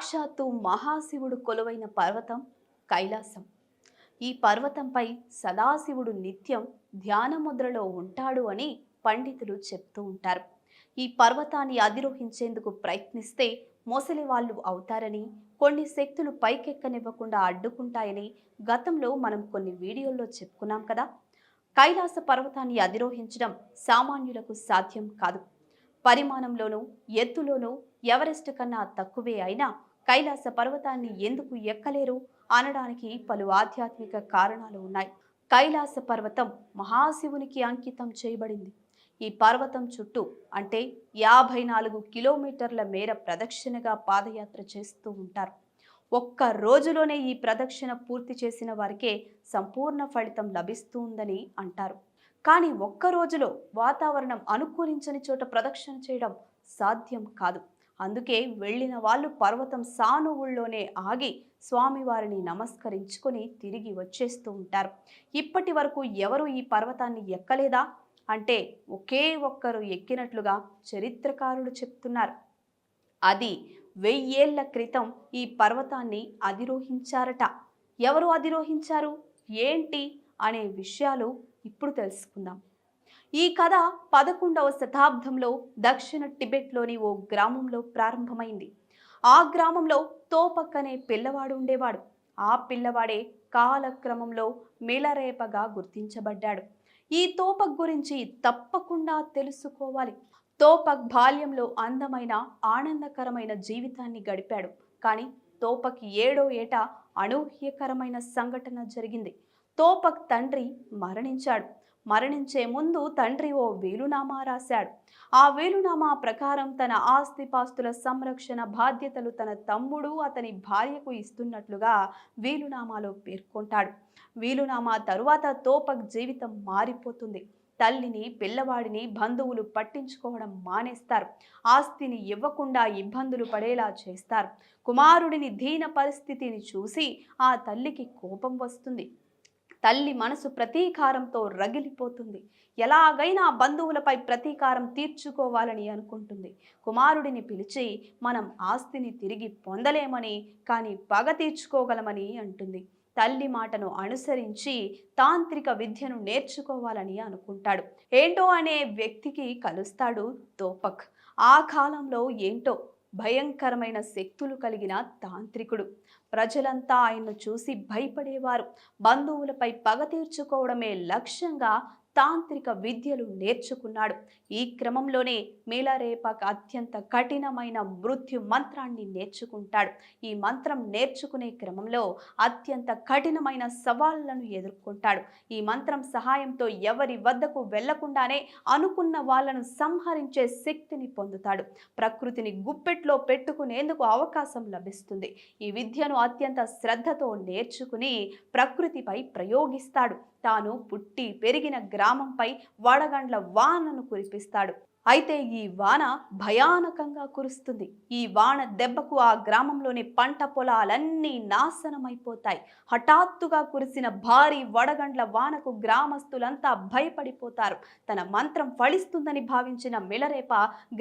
సాక్షాత్తు మహాశివుడు కొలువైన పర్వతం కైలాసం. ఈ పర్వతంపై సదాశివుడు నిత్యం ధ్యాన ముద్రలో ఉంటాడు అని పండితులు చెప్తూ ఉంటారు. ఈ పర్వతాన్ని అధిరోహించేందుకు ప్రయత్నిస్తే మొసలి వాళ్ళు అవుతారని కొన్ని శక్తులు పైకెక్కనివ్వకుండా అడ్డుకుంటాయని గతంలో మనం కొన్ని వీడియోల్లో చెప్పుకున్నాం కదా. కైలాస పర్వతాన్ని అధిరోహించడం సామాన్యులకు సాధ్యం కాదు. పరిమాణంలోనూ ఎత్తులోనూ ఎవరెస్ట్ కన్నా తక్కువే అయినా కైలాస పర్వతాన్ని ఎందుకు ఎక్కలేరు? అనడానికి పలు ఆధ్యాత్మిక కారణాలు ఉన్నాయి. కైలాస పర్వతం మహాశివునికి అంకితం చేయబడింది. ఈ పర్వతం చుట్టూ అంటే యాభై నాలుగు కిలోమీటర్ల మేర ప్రదక్షిణగా పాదయాత్ర చేస్తూ ఉంటారు. ఒక్క రోజులోనే ఈ ప్రదక్షిణ పూర్తి చేసిన వారికే సంపూర్ణ ఫలితం లభిస్తుందని అంటారు. కానీ ఒక్క రోజులో వాతావరణం అనుకూలించని చోట ప్రదక్షిణ చేయడం సాధ్యం కాదు. అందుకే వెళ్ళిన వాళ్ళు పర్వతం సానువుల్లోనే ఆగి స్వామివారిని నమస్కరించుకొని తిరిగి వచ్చేస్తూ ఉంటారు. ఇప్పటి వరకు ఎవరు ఈ పర్వతాన్ని ఎక్కలేదా? అంటే ఒకే ఒక్కరు ఎక్కినట్లుగా చరిత్రకారులు చెప్తున్నారు. అది వెయ్యేళ్ళ క్రితం ఈ పర్వతాన్ని అధిరోహించారట. ఎవరు అధిరోహించారు? ఏంటి? అనే విషయాలు ఇప్పుడు తెలుసుకుందాం. ఈ కథ పదకొండవ శతాబ్దంలో దక్షిణ టిబెట్లోని ఓ గ్రామంలో ప్రారంభమైంది. ఆ గ్రామంలో తోపక్ అనే పిల్లవాడు ఉండేవాడు. ఆ పిల్లవాడే కాలక్రమంలో మిలరేపగా గుర్తించబడ్డాడు. ఈ తోపక్ గురించి తప్పకుండా తెలుసుకోవాలి. తోపక్ బాల్యంలో అందమైన ఆనందకరమైన జీవితాన్ని గడిపాడు. కానీ తోపక్ ఏడో ఏటా అనూహ్యకరమైన సంఘటన జరిగింది. తోపక్ తండ్రి మరణించాడు. మరణించే ముందు తండ్రి ఓ వేలునామా రాశాడు. ఆ వేలునామా ప్రకారం తన ఆస్తిపాస్తుల సంరక్షణ బాధ్యతలు తన తమ్ముడు అతని భార్యకు ఇస్తున్నట్లుగా వీలునామాలో పేర్కొంటాడు. వీలునామా తరువాత తోపక్ జీవితం మారిపోతుంది. తల్లిని పిల్లవాడిని బంధువులు పట్టించుకోవడం మానేస్తారు. ఆస్తిని ఇవ్వకుండా ఇబ్బందులు పడేలా చేస్తారు. కుమారుడిని దీన పరిస్థితిని చూసి ఆ తల్లికి కోపం వస్తుంది. తల్లి మనసు ప్రతీకారంతో రగిలిపోతుంది. ఎలాగైనా బంధువులపై ప్రతీకారం తీర్చుకోవాలని అనుకుంటుంది. కుమారుడిని పిలిచి మనం ఆస్తిని తిరిగి పొందలేమని కానీ పగ తీర్చుకోగలమని అంటుంది. తల్లి మాటను అనుసరించి తాంత్రిక విద్యను నేర్చుకోవాలని అనుకుంటాడు. ఏంటో అనే వ్యక్తికి కలుస్తాడు తోపక్ ఆ కాలంలో ఏంటో భయంకరమైన శక్తులు కలిగిన తాంత్రికుడు. ప్రజలంతా ఆయన్ను చూసి భయపడేవారు. బంధువులపై పగ తీర్చుకోవడమే లక్ష్యంగా తాంత్రిక విద్యలు నేర్చుకున్నాడు. ఈ క్రమంలోనే మేలారేపక్ అత్యంత కఠినమైన మృత్యు మంత్రాన్ని నేర్చుకుంటాడు. ఈ మంత్రం నేర్చుకునే క్రమంలో అత్యంత కఠినమైన సవాళ్ళను ఎదుర్కొంటాడు. ఈ మంత్రం సహాయంతో ఎవరి వద్దకు వెళ్ళకుండానే అనుకున్న వాళ్ళను సంహరించే శక్తిని పొందుతాడు. ప్రకృతిని గుప్పెట్లో పెట్టుకునేందుకు అవకాశం లభిస్తుంది. ఈ విద్యను అత్యంత శ్రద్ధతో నేర్చుకుని ప్రకృతిపై ప్రయోగిస్తాడు. తాను పుట్టి పెరిగిన గ్రామంపై వడగండ్ల వానను కురిపిస్తాడు. అయితే ఈ వాన భయానకంగా కురుస్తుంది. ఈ వాన దెబ్బకు ఆ గ్రామంలోని పంట పొలాలన్నీ నాశనమైపోతాయి. హఠాత్తుగా కురిసిన భారీ వడగండ్ల వానకు గ్రామస్తులంతా భయపడిపోతారు. తన మంత్రం ఫలిస్తుందని భావించిన మిలరేప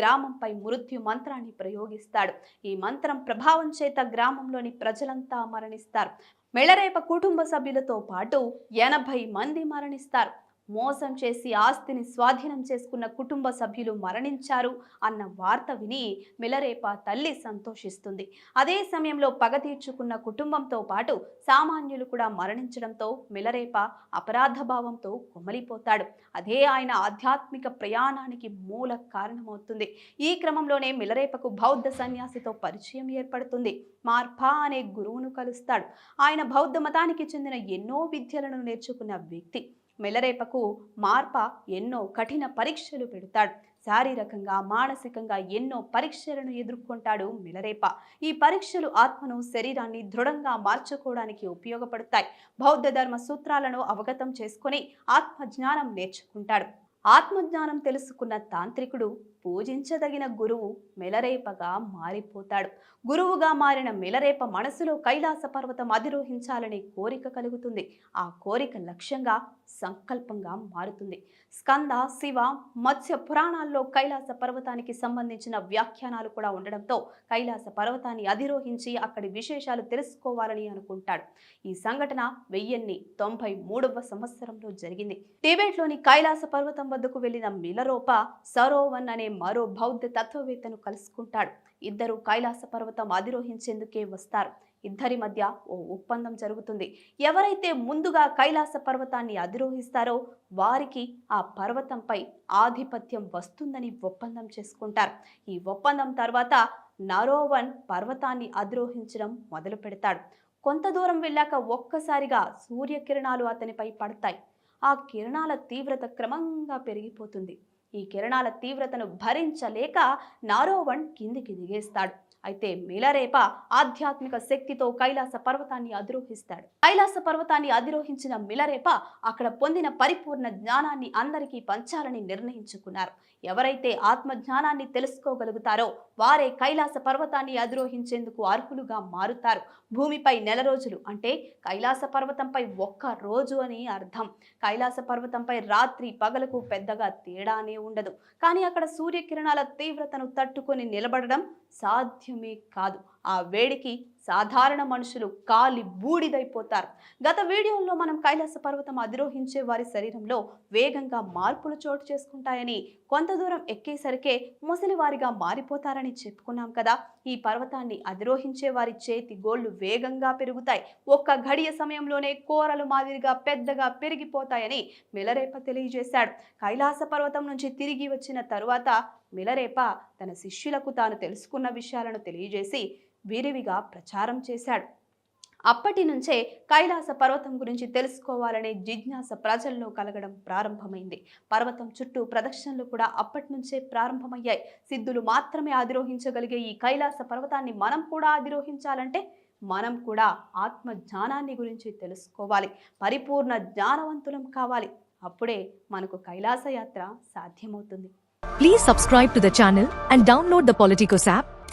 గ్రామంపై మృత్యు మంత్రాన్ని ప్రయోగిస్తాడు. ఈ మంత్రం ప్రభావం చేత గ్రామంలోని ప్రజలంతా మరణిస్తారు. మెళరేప కుటుంబ సభ్యులతో పాటు ఎనభై మంది మరణిస్తారు. మోసం చేసి ఆస్తిని స్వాధీనం చేసుకున్న కుటుంబ సభ్యులు మరణించారు అన్న వార్త విని మిలరేప తల్లి సంతోషిస్తుంది. అదే సమయంలో పగ తీర్చుకున్న కుటుంబంతో పాటు సామాన్యులు కూడా మరణించడంతో మిలరేప అపరాధ భావంతో కొమలిపోతాడు. అదే ఆయన ఆధ్యాత్మిక ప్రయాణానికి మూల కారణమవుతుంది. ఈ క్రమంలోనే మిలరేపకు బౌద్ధ సన్యాసితో పరిచయం ఏర్పడుతుంది. మార్ఫా అనే గురువును కలుస్తాడు. ఆయన బౌద్ధ మతానికి చెందిన ఎన్నో విద్యలను నేర్చుకున్న వ్యక్తి. మెలరేపకు మార్ప ఎన్నో కఠిన పరీక్షలు పెడతాడు. శారీరకంగా మానసికంగా ఎన్నో పరీక్షలను ఎదుర్కొంటాడు మిలరేప. ఈ పరీక్షలు ఆత్మను శరీరాన్ని దృఢంగా మార్చుకోవడానికి ఉపయోగపడతాయి. బౌద్ధ ధర్మ సూత్రాలను అవగతం చేసుకొని ఆత్మజ్ఞానం నేర్చుకుంటాడు. ఆత్మజ్ఞానం తెలుసుకున్న తాంత్రికుడు పూజించదగిన గురువు మెలరేపగా మారిపోతాడు. గురువుగా మారిన మెలరేప మనసులో కైలాస పర్వతం అధిరోహించాలనే కోరిక కలుగుతుంది. ఆ కోరిక లక్ష్యంగా సంకల్పంగా మారుతుంది. స్కంద శివ మత్స్య పురాణాల్లో కైలాస పర్వతానికి సంబంధించిన వ్యాఖ్యానాలు కూడా ఉండడంతో కైలాస పర్వతాన్ని అధిరోహించి అక్కడి విశేషాలు తెలుసుకోవాలని అనుకుంటాడు. ఈ సంఘటన వెయ్యిన్ని తొంభై మూడవ సంవత్సరంలో జరిగింది. టిబెట్లోని కైలాస పర్వతం వద్దకు వెళ్ళిన మిలరోప సరోవన్ అనే మరో బౌద్ధ తత్వవేత్తను కలుసుకుంటాడు. ఇద్దరు కైలాస పర్వతం అధిరోహించేందుకే వస్తారు. ఇద్దరి మధ్య ఓ ఒప్పందం జరుగుతుంది. ఎవరైతే ముందుగా కైలాస పర్వతాన్ని అధిరోహిస్తారో వారికి ఆ పర్వతంపై ఆధిపత్యం వస్తుందని ఒప్పందం చేసుకుంటారు. ఈ ఒప్పందం తర్వాత నరోవన్ పర్వతాన్ని అధిరోహించడం మొదలు పెడతాడు. కొంత దూరం వెళ్ళాక ఒక్కసారిగా సూర్యకిరణాలు అతనిపై పడతాయి. ఆ కిరణాల తీవ్రత క్రమంగా పెరిగిపోతుంది. ఈ కిరణాల తీవ్రతను భరించలేక నారోవన్ కిందికి దిగేస్తాడు. అయితే మిలరేప ఆధ్యాత్మిక శక్తితో కైలాస పర్వతాన్ని అధిరోహిస్తాడు. కైలాస పర్వతాన్ని అధిరోహించిన మిలరేప అక్కడ పొందిన పరిపూర్ణ జ్ఞానాన్ని అందరికీ పంచాలని నిర్ణయించుకున్నారు. ఎవరైతే ఆత్మ జ్ఞానాన్ని తెలుసుకోగలుగుతారో వారే కైలాస పర్వతాన్ని అధిరోహించేందుకు అర్హులుగా మారుతారు. భూమిపై నెల రోజులు అంటే కైలాస పర్వతంపై ఒక్క రోజు అని అర్థం. కైలాస పర్వతంపై రాత్రి పగలకు పెద్దగా తేడానే ఉండదు. కానీ అక్కడ సూర్యకిరణాల తీవ్రతను తట్టుకొని నిలబడడం సాధ్యమే కాదు. ఆ వేడికి సాధారణ మనుషులు కాలి బూడిదైపోతారు. గత వీడియోలో మనం కైలాస పర్వతం అధిరోహించే వారి శరీరంలో వేగంగా మార్పులు చోటు చేసుకుంటాయని కొంత దూరం ఎక్కేసరికే ముసలివారిగా మారిపోతారని చెప్పుకున్నాం కదా. ఈ పర్వతాన్ని అధిరోహించే వారి చేతి గోళ్ళు వేగంగా పెరుగుతాయి. ఒక్క గడియ సమయంలోనే కోరలు మాదిరిగా పెద్దగా పెరిగిపోతాయని మిలరేప తెలియజేశాడు. కైలాస పర్వతం నుంచి తిరిగి వచ్చిన తరువాత మిలరేప తన శిష్యులకు తాను తెలుసుకున్న విషయాలను తెలియజేసి విరివిగా ప్రచారం చేశాడు. అప్పటి నుంచే కైలాస పర్వతం గురించి తెలుసుకోవాలనే జిజ్ఞాస ప్రజల్లో కలగడం ప్రారంభమైంది. పర్వతం చుట్టూ ప్రదక్షిణలు కూడా అప్పటి నుంచే ప్రారంభమయ్యాయి. సిద్ధులు మాత్రమే అధిరోహించగలిగే ఈ కైలాస పర్వతాన్ని మనం కూడా అధిరోహించాలంటే మనం కూడా ఆత్మ జ్ఞానాన్ని గురించి తెలుసుకోవాలి. పరిపూర్ణ జ్ఞానవంతులం కావాలి. అప్పుడే మనకు కైలాస యాత్ర సాధ్యమవుతుంది. Please subscribe to the channel and download the politicos app